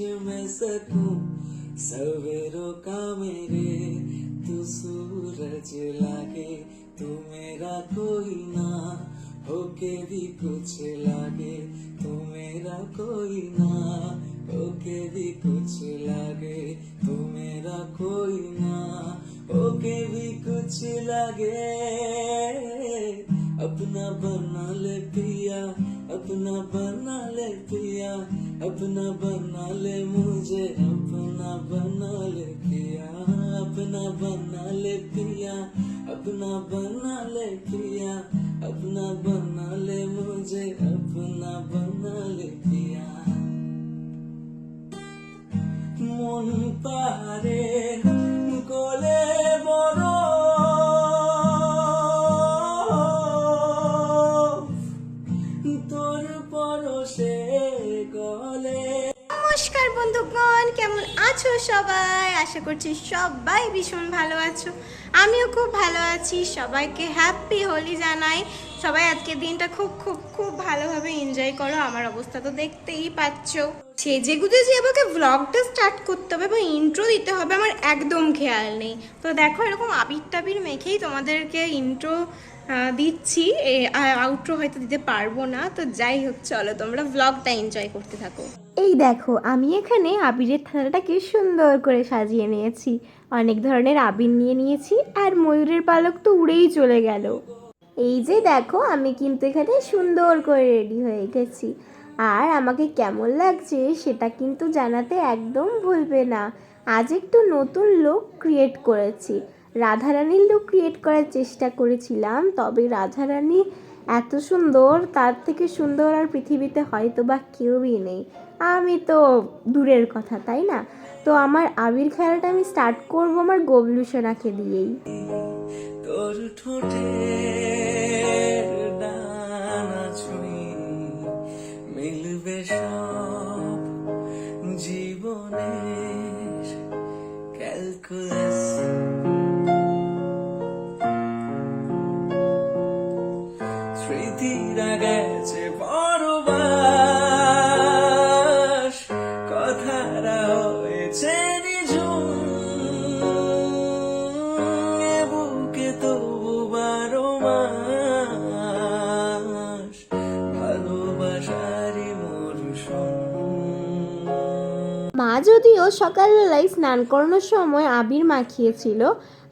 मैं सकूँ? सवेरों का मेरे तू सूरज लागे, तू मेरा कोई ना होके भी कुछ लागे। तू मेरा कोई ना होके भी कुछ लागे, तू मेरा कोई ना होके भी कुछ लागे। अपना बना ले पिया, अपना बना ले पिया अपना बना ले मुझे अपना बना ले पिया अपना बना ले पिया अपना बना ले पिया अपना बना ले मुझे अपना बना ले पिया মন পারে কোলে বড় তোর পরশে গলে। নমস্কার বন্ধুগণ, কেমন আছো সবাই? আশা করছি সবাই ভীষণ ভালো আছো। আমিও খুব ভালো আছি। সবাইকে হ্যাপি হোলি জানাই। সবাই, আজকের দিনটা খুব খুব খুব ভালোভাবে এনজয় করো। আমার অবস্থা তো দেখতেই পাচ্ছ। সেজে গুজে যে আমাকে ব্লগটা স্টার্ট করতে হবে বা ইন্ট্রো দিতে হবে, আমার একদম খেয়াল নেই। তো দেখো, এরকম আবির টাবির মেখেই তোমাদেরকে ইন্ট্রো দিচ্ছি। আউট্রো হয়তো দিতে পারব না। তো যাই হোক, চলো তোমরা ব্লগটা এনজয় করতে থাকো। এই দেখো, আমি এখানে আবিরের থালাটাকে সুন্দর করে সাজিয়ে নিয়েছি। অনেক ধরনের আবির নিয়ে নিয়েছি আর ময়ূরের পালক তো উড়েই চলে গেল। এই যে দেখো, আমি কিন্তু এখানে সুন্দর করে রেডি হয়ে গেছি। আর আমাকে কেমন লাগছে সেটা কিন্তু জানাতে একদম ভুলবে না। আজ একটু নতুন লোক ক্রিয়েট করেছি। রাধারানীর লুক ক্রিয়েট করার চেষ্টা করেছিলাম, তবে রাধারানী এত সুন্দর, তার থেকে সুন্দর আর পৃথিবীতে হয়তো বা কেউই নেই। আমি তো দূরের কথা, তাই না? তো আমার আবির খেলাটা আমি স্টার্ট করব আমার গবলু সোনাকে দিয়েই। তোর ঠোঁটে সকালবেলায় স্নান করানোর সময় আবির মাখিয়েছিল।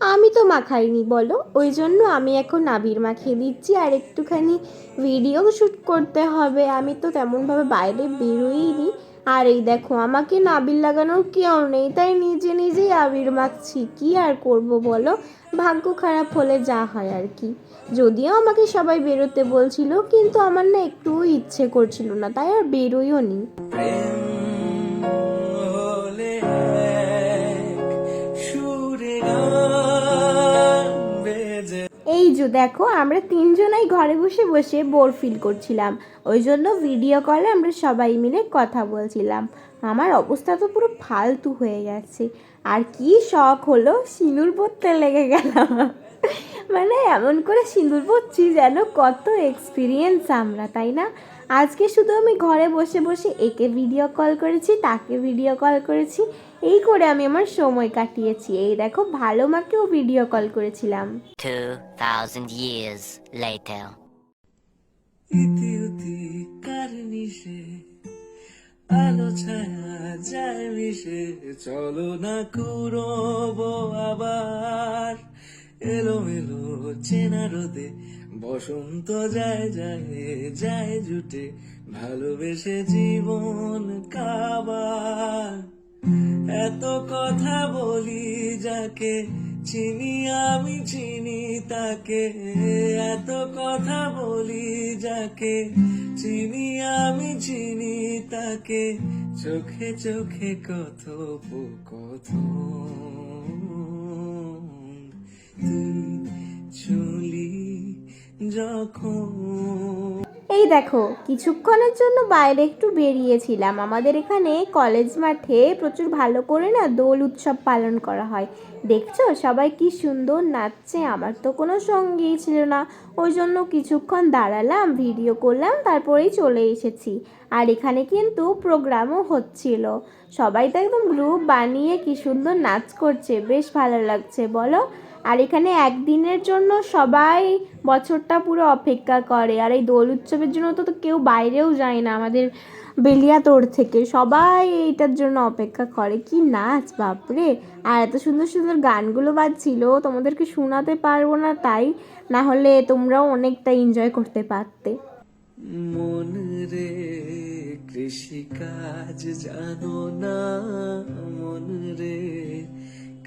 আমি তো মাখাইনি, বলো। ওই জন্য আমি এখন আবির মাখিয়ে দিচ্ছি। আর একটুখানি ভিডিও শ্যুট করতে হবে। আমি তো তেমনভাবে বাইরে বেরোইনি। আর এই দেখো, আমাকে না আবির লাগানোর কেউ নেই। তাই নিজে নিজেই আবির মাখছি। কি আর করব বলো? ভাগ্য খারাপ হলে যা হয় আর কি। যদিও আমাকে সবাই বেরোতে বলছিল, কিন্তু আমার না একটুও ইচ্ছে করছিল না। তাই আর বেরোইও নি। দেখো, আমরা তিনজনাই ঘরে বসে বসে বোর ফিল করছিলাম। ওই জন্য ভিডিও কলে আমরা সবাই মিলে কথা বলছিলাম। আমার অবস্থা তো পুরো ফালতু হয়ে গেছে আর কি শখ হলো, সিঁদুর পরতে লেগে গেলাম। মানে এমন করে সিঁদুর পরছি যেন কত এক্সপিরিয়েন্স আমরা, তাই না? আজকে শুধু আমি ঘরে বসে বসে একে ভিডিও কল করেছি তাকে ভিডিও কল করেছি। এই করে আমি আমার সময় কাটিয়েছি। এই দেখো ভালো মাকেও ভিডিও কল করেছিলাম। 2,000 years later. ইতি উতি কার নিশে? আলো ছায়া যায় মিশে। চলো না কুরবো আবার। এলো মেলো চেনা রোদে বসন্ত যায় যায় যায় জুটে ভালোবেসে জীবন কাবার। এত কথা বলি যাকে চিনি, আমি চিনি তাকে। এত কথা বলি যাকে চিনি, আমি চিনি তাকে। চোখে চোখে কত কত তুই চলি এই দেখো, কিছুক্ষণের জন্য বাইরে একটু বেরিয়েছিলাম। আমাদের এখানে কলেজ মাঠে প্রচুর ভালো করে না দোল উৎসব পালন করা হয়। দেখছ? সবাই কি সুন্দর নাচছে। আমার তো কোনো সঙ্গী ছিল না। ওই জন্য কিছুক্ষণ দাঁড়ালাম, ভিডিও করলাম, তারপরেই চলে এসেছি। আর এখানে কিন্তু প্রোগ্রামও হচ্ছিল। সবাই তো একদম গ্রুপ বানিয়ে কি সুন্দর নাচ করছে। বেশ ভালো লাগছে, বলো? আর এখানে একদিনের জন্য সবাই বছরটা পুরো অপেক্ষা করে। আর এই দোল উৎসবের জন্য তো তো কেউ বাইরেও যায় না আমাদের বেলিয়াতোড় থেকে। সবাই এইটার জন্য অপেক্ষা করে। কি নাচ, বাপরে! আর এত সুন্দর সুন্দর গানগুলো বাজছিল, তোমাদেরকে শোনাতে পারব না তাই। না হলে তোমরাও অনেকটা এনজয় করতে পারতে। মন রে, কৃষিকাজ জানো না, মন রে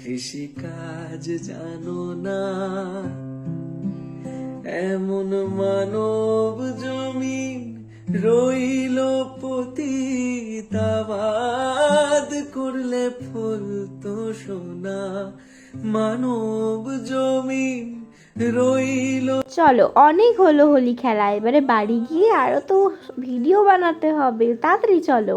কৃষিকাজ জানো না। এমন মানব জমিন রইল পতিতাবাদ করলে ফুল তো সোনা। মানব জমিন রইল চলো, অনেক হলো হোলি খেলা, এবারে বাড়ি গিয়ে আরও তো ভিডিও বানাতে হবে। তাড়াতাড়ি চলো।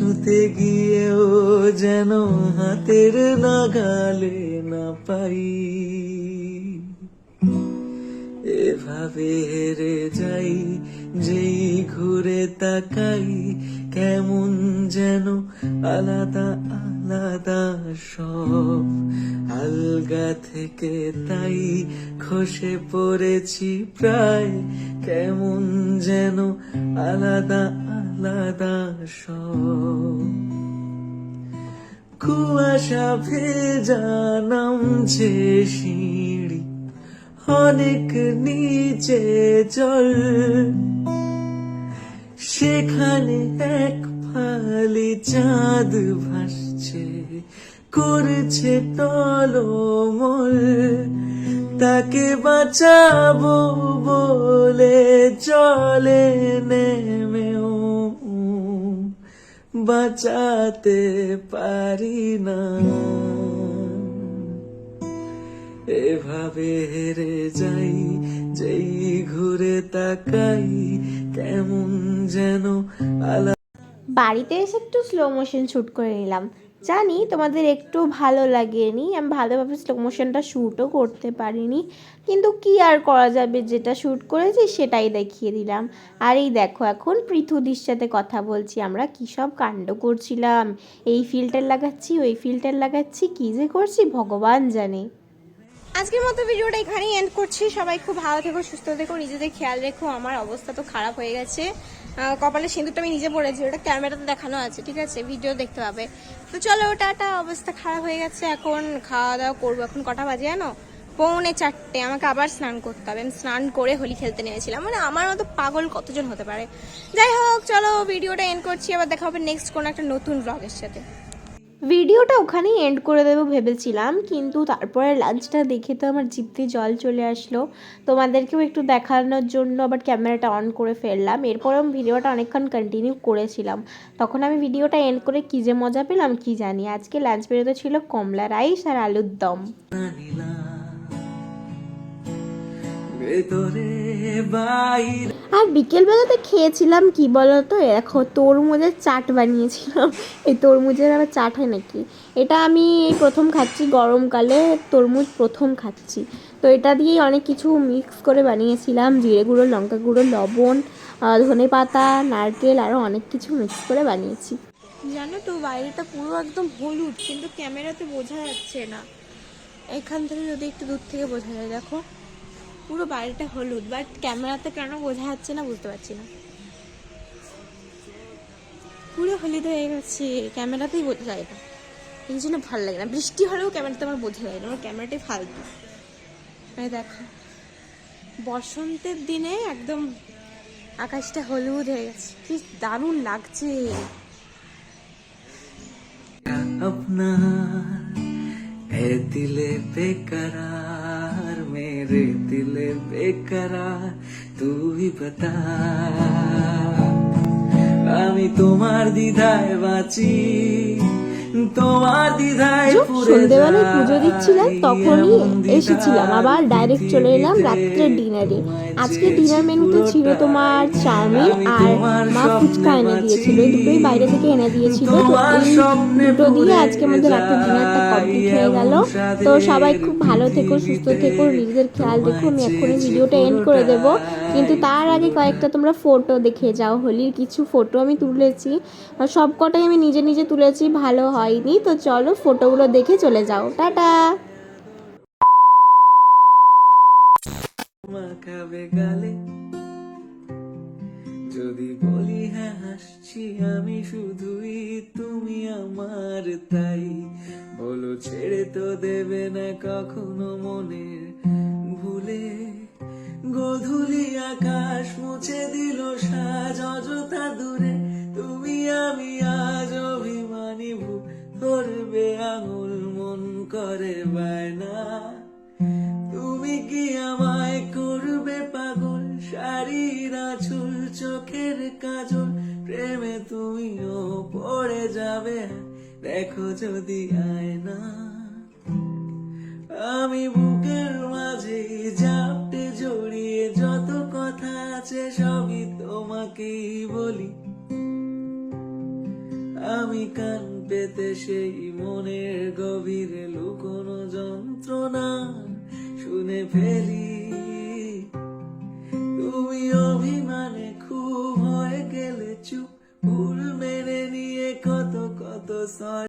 ছুতে গিয়েও যেন হাতের নাগালে না পাই। এভাবে হেরে যাই যেই ঘুরে তাকাই কেমন যেন আলাদা আলাদা সব। আলগা থেকে তাই খসে পড়েছি প্রায়। কেমন যেন আলাদা আলাদা সব। কুয়াশা ভেজা নামছে সিঁড়ি। অনেক নিচে জল। সেখানে এক ফালি চাঁদ ভাসছে, করছে টলমল। তাকে বাঁচাবো বলে চলে নেমেও, বাঁচাতে পারি না। এভাবে হেরে যাই, যেই ঘুরে তাকাই কেমন যেন বাড়িতে এসে একটু স্লো মোশন শ্যুট করে নিলাম। জানি তোমাদের একটু ভালো লাগেনি, আমি ভালোভাবে স্লো মোশনটা শ্যুটও করতে পারিনি, কিন্তু কি আর করা যাবে? যেটা শ্যুট করেছি সেটাই দেখিয়ে দিলাম। আর এই দেখো এখন পৃথুদির সাথে কথা বলছি, আমরা কী সব কাণ্ড করছিলাম? এই ফিল্টার লাগাচ্ছি, ওই ফিল্টার লাগাচ্ছি, কী যে করছি ভগবান জানে। আজকের মতো ভিডিওটা এখানেই এন্ড করছি। সবাই খুব ভালো থেকো, সুস্থ থেকো, নিজেদের খেয়াল রেখো। আমার অবস্থা তো খারাপ হয়ে গেছে। কপালে সিঁদুরটা আমি নিজে পড়েছি ওটা ক্যামেরাতে দেখানো আছে, ঠিক আছে? ভিডিও দেখতে পাবে। তো চলো ওটা একটা অবস্থা খারাপ হয়ে গেছে। এখন খাওয়া দাওয়া করব। এখন কটা বাজে জানো? পৌনে চারটে। আমাকে আবার স্নান করতে হবে। আমি স্নান করে হোলি খেলতে নেমেছিলাম। মানে আমার মতো পাগল কতজন হতে পারে? যাই হোক, চলো, ভিডিওটা এন্ড করছি। আবার দেখা হবে নেক্সট কোনো একটা নতুন ব্লগের সাথে। ভিডিওটা ওখানেই এন্ড করে দেবো ভেবেছিলাম, কিন্তু তারপরে লাঞ্চটা দেখে তো আমার জিপতে জল চলে আসলো। তোমাদেরকেও একটু দেখানোর জন্য আবার ক্যামেরাটা অন করে ফেললাম। এরপর আমি ভিডিওটা অনেকক্ষণ কন্টিনিউ করেছিলাম। তখন আমি ভিডিওটা এন্ড করে কী যে মজা পেলাম, কি জানি। আজকে লাঞ্চ বেরোতে ছিল কমলা রাইস আর আলুর দম। ভেতরে বাইরে। আর বিকেলবেলাতে খেয়েছিলাম কি বলতো? দেখো তরমুজের চাট বানিয়েছিলাম। এই তরমুজের আবার চাট হয় নাকি? এটা আমি এই প্রথম খাচ্ছি গরমকালে তরমুজ প্রথম খাচ্ছি। তো এটা দিয়েই অনেক কিছু মিক্স করে বানিয়েছিলাম। জিরে গুঁড়ো লঙ্কা গুঁড়ো লবণ ধনে পাতা নারকেল আরও অনেক কিছু মিক্স করে বানিয়েছি। জানো তো বাইরেটা পুরো একদম হলুদ কিন্তু ক্যামেরাতে বোঝা যাচ্ছে না। এখান থেকে যদি একটু দূর থেকে বোঝা যায় দেখো। পুরো বাড়িটা হলুদ বাট ক্যামেরাতে কেন বোঝা যাচ্ছে না বুঝতে পারছি না। পুরো হলুদ হয়ে গেছে, ক্যামেরাতেই বোঝা যায় না। এই জন্য ভালো লাগে না। বৃষ্টি হলেও ক্যামেরাতে আমার বোঝা যায় না, আমার ক্যামেরাটাই ফালতু। দেখো, বসন্তের দিনে একদম আকাশটা হলুদ হয়ে গেছে। কি দারুণ লাগছে। আপনার দিলে বেকারা मेरे दिले बेकरार तू ही बता আমি তোমার দ্বিধায় বাঁচি সন্ধেবেলায়। পুজো দিচ্ছিলাম তখনই এসেছিলাম আবার ডাইরেক্ট চলে এলাম রাত্রে ডিনারে আজকে ডিনার মেনুতে ছিল তোমার চাউমিন আর মা ফুচকা এনে দিয়েছিল দুটোই বাইরে থেকে এনে দিয়েছিল। দুটো দিয়ে আজকে আমাদের রাতের ডিনারটা কমপ্লিট হয়ে গেল। তো সবাই খুব ভালো থেকো সুস্থ থেকো নিজেদের খেয়াল রেখো আমি এখনই ভিডিওটা এন্ড করে দেব। কিন্তু তার আগে কয়েকটা তোমরা ফটো দেখে যাও হোলির কিছু ফটো আমি তুলেছি। আর সব কটাই আমি নিজে নিজে তুলেছি ভালো হয়নি, তো চলো ফটোগুলো দেখে চলে যাও। টাটা। যদি বলি হ্যাঁ হাসছি আমি শুধুই তুমি আমার তাই। বলো, ছেড়ে তো দেবে না কখনো মনের ভুলে গধুলি আকাশ মুছে দিল সাজ অযথা দূরে। তুমি আমি আজ যাবে দেখো যদি আয়না। আমি বুকের মাঝে জাপটে জড়িয়ে যত কথা আছে সবই তোমাকেই বলি। আমি কান পেতে সেই মনের গভীরে লুকোনো যন্ত্রণা শুনে ফেলি। তুমি অভিমানে খুব হয়ে গেলে চুপ নিয়ে কত কত সরি